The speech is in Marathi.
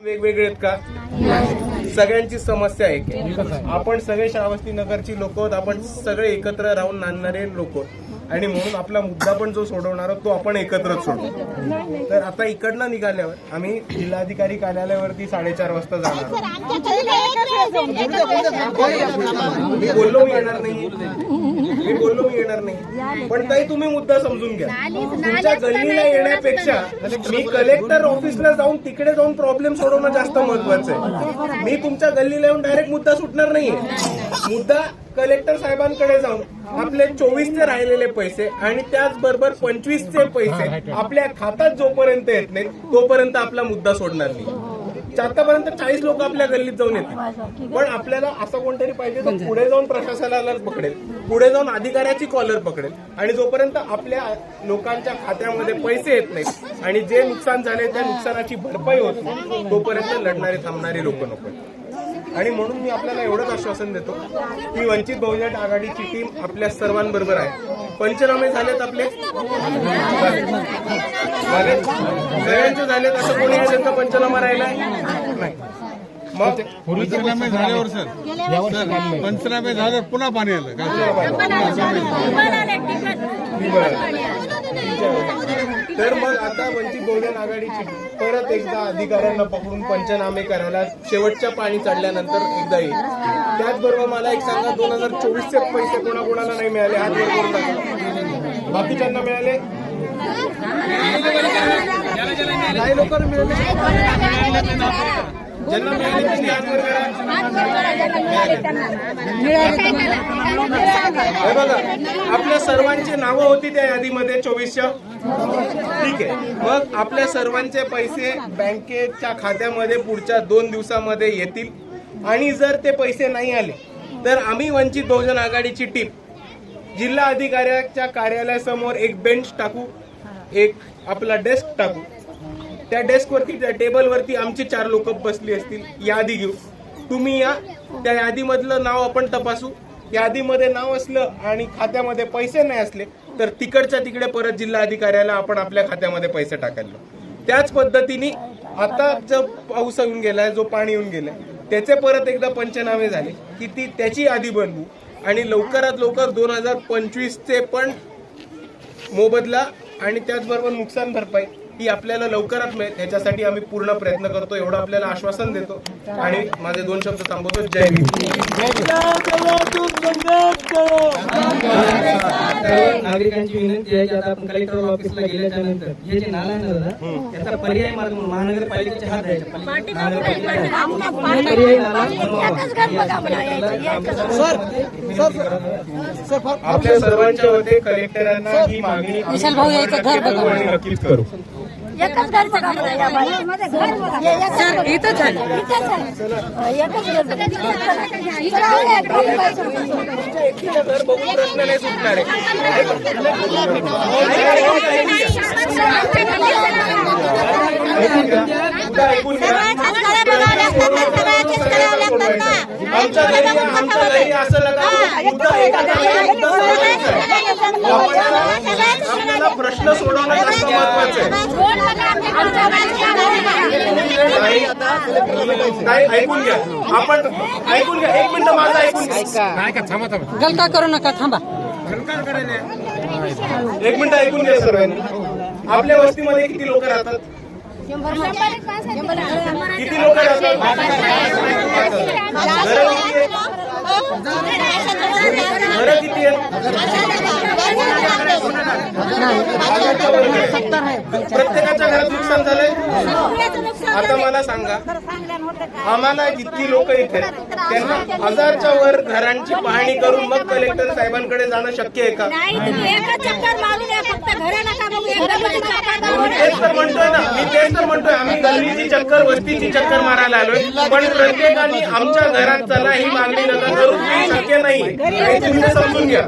वेगवेगळे आहेत का? सगळ्यांची समस्या आहे. आपण सगळे श्रावस्ती नगरची लोक आहोत. आपण सगळे एकत्र राहून नांदणारे लोक आणि म्हणून आपला मुद्दा पण जो सोडवणार आहोत तो आपण एकत्रच सोडवू. तर आता इकडनं निघाल्यावर आम्ही जिल्हाधिकारी कार्यालयावरती साडेचार वाजता जाणार आहोत. मी बोललो मी येणार नाही मी बोललो मी येणार नाही पण ताई तुम्ही मुद्दा समजून घ्या तुमच्या गल्लीला येण्यापेक्षा मी कलेक्टर ऑफिसला जाऊन तिकडे जाऊन प्रॉब्लेम सोडवणं जास्त महत्वाचं आहे मी तुमच्या गल्लीला येऊन डायरेक्ट मुद्दा सुटणार नाहीये मुद्दा कलेक्टर साहेबांकडे जाऊन आपले चोवीसचे राहिलेले पैसे आणि त्याचबरोबर पंचवीसचे पैसे आपल्या खात्यात जोपर्यंत येत नाहीत तोपर्यंत आपला मुद्दा सोडणार नाही. आतापर्यंत चाळीस लोक आपल्या गल्लीत जाऊन येतील. पण आपल्याला असं कोणतरी पाहिजे जो पुढे जाऊन प्रशासनाला पकडेल. पुढे जाऊन अधिकाऱ्याची कॉलर पकडेल. आणि जोपर्यंत आपल्या लोकांच्या खात्यामध्ये पैसे येत नाहीत आणि जे नुकसान झाले त्या नुकसानाची भरपाई होत नाही तोपर्यंत लढणारे थांबणारे लोक नको आणि म्हणून मी आपल्याला एवढंच आश्वासन देतो की वंचित बहुजन आघाडीची टीम आपल्या सर्वांबरोबर आहे. पंचनामे झालेत आपले. झाले सगळ्यांचे झालेत असं कोणी आहे ज्यांचा पंचनामा राहिलाय? नाही. मग? पंचनामे झाल्यावर सर. सर, पंचनामे झाल्यावर पुन्हा पाणी आलं. तर मग आता वंचित बहुजन आघाडीची परत एकदा अधिकाऱ्यांना पकडून पंचनामे करायला शेवटच्या पाणी चढल्यानंतर एकदा येईल. त्याचबरोबर मला एक सांगा दोन हजार चोवीसचे पैसे कोणाकोणाला नाही मिळाले? हात वर करून टाका बाकीच्यांना मिळाले? काही लोकांना मिळाले? ज्यांना मिळाले त्यांनी हात वर करा. हे बघा आपल्या सर्वांची नावं होती त्या यादीमध्ये चोवीसच्या ठीक आहे. मग आपल्या सर्वांचे पैसे बँकेच्या खात्यामध्ये पुढच्या दोन दिवसामध्ये येतील. आणि जर ते पैसे नाही आले तर आम्ही वंचित बहुजन आघाडीची टीम जिल्हा अधिकाऱ्याच्या कार्यालयासमोर एक बेंच टाकू एक आपला डेस्क टाकू. त्या डेस्कवरती त्या टेबलवरती आमची चार लोक बसली असतील. यादी घेऊ. तुम्ही या. त्या यादीमधलं नाव आपण तपासू. यादीमध्ये नाव असलं आणि खात्यामध्ये पैसे नाही असले तर तिकडच्या तिकडे परत जिल्हा अधिकाऱ्याला आपण आपल्या खात्यामध्ये पैसे टाकायला त्याच पद्धतीने आता जो पाऊस येऊन गेलाय जो पाणी येऊन गेलाय त्याचे परत एकदा पंचनामे झाले की ती त्याची यादी बनवू. आणि लवकरात लवकर दोन हजार पंचवीसचे पण मोबदला आणि त्याचबरोबर नुकसान भरपाई ही आपल्याला लवकरात मिळेल. याच्यासाठी आम्ही पूर्ण प्रयत्न करतो एवढं आपल्याला आश्वासन देतो. आणि माझे दोन शब्द थांबवतो. जय नागरिकांची विनंती आहे की आता आपण कलेक्टर ऑफिसला गेल्याच्यानंतर हे जे नाला आहे ना दादा त्याचा पर्याय मार्ग महानगरपालिकेच्या हात द्यायचा आपल्या सर्वांच्या वतीने कलेक्टरांना ही मागणी विशाल भाऊ यायचं घर बघा. आणि नक्कीच करू. एकच या. घर बघा. हे एकच. इथंच. एकच घर हे एकटीचं घर बघून प्रश्न नाही सुटणार आहे असं मुद्दा मुद्दा. आपल्याला प्रश्न सोडवणं जास्त महत्वाचं ऐकून घ्या आपण ऐकून घ्या एक मिनिट माझं ऐकून घ्या गलका करू नका थांबा एक मिनिट ऐकून घ्या सर्वांनी आपल्या वस्तीमध्ये किती लोक राहतात किती लोक राहतात घरं किती आहेत प्रत्येकाच्या घरात नुकसान झालंय? आता मला सांगा. आम्हाला जितकी लोक इथे त्यांना हजारच्या वर घरांची पाहणी करून मग कलेक्टर साहेबांकडे जाणं शक्य आहे का? चक्कर तेच तर म्हणतोय ना मी तेच तर म्हणतोय आम्ही गल्लीची चक्कर वस्तीची चक्कर मारायला आलोय. पण प्रत्येकाने आमच्या घरात चला ही मागणी नका करू शक्य नाही. हे तुम्ही समजून घ्या.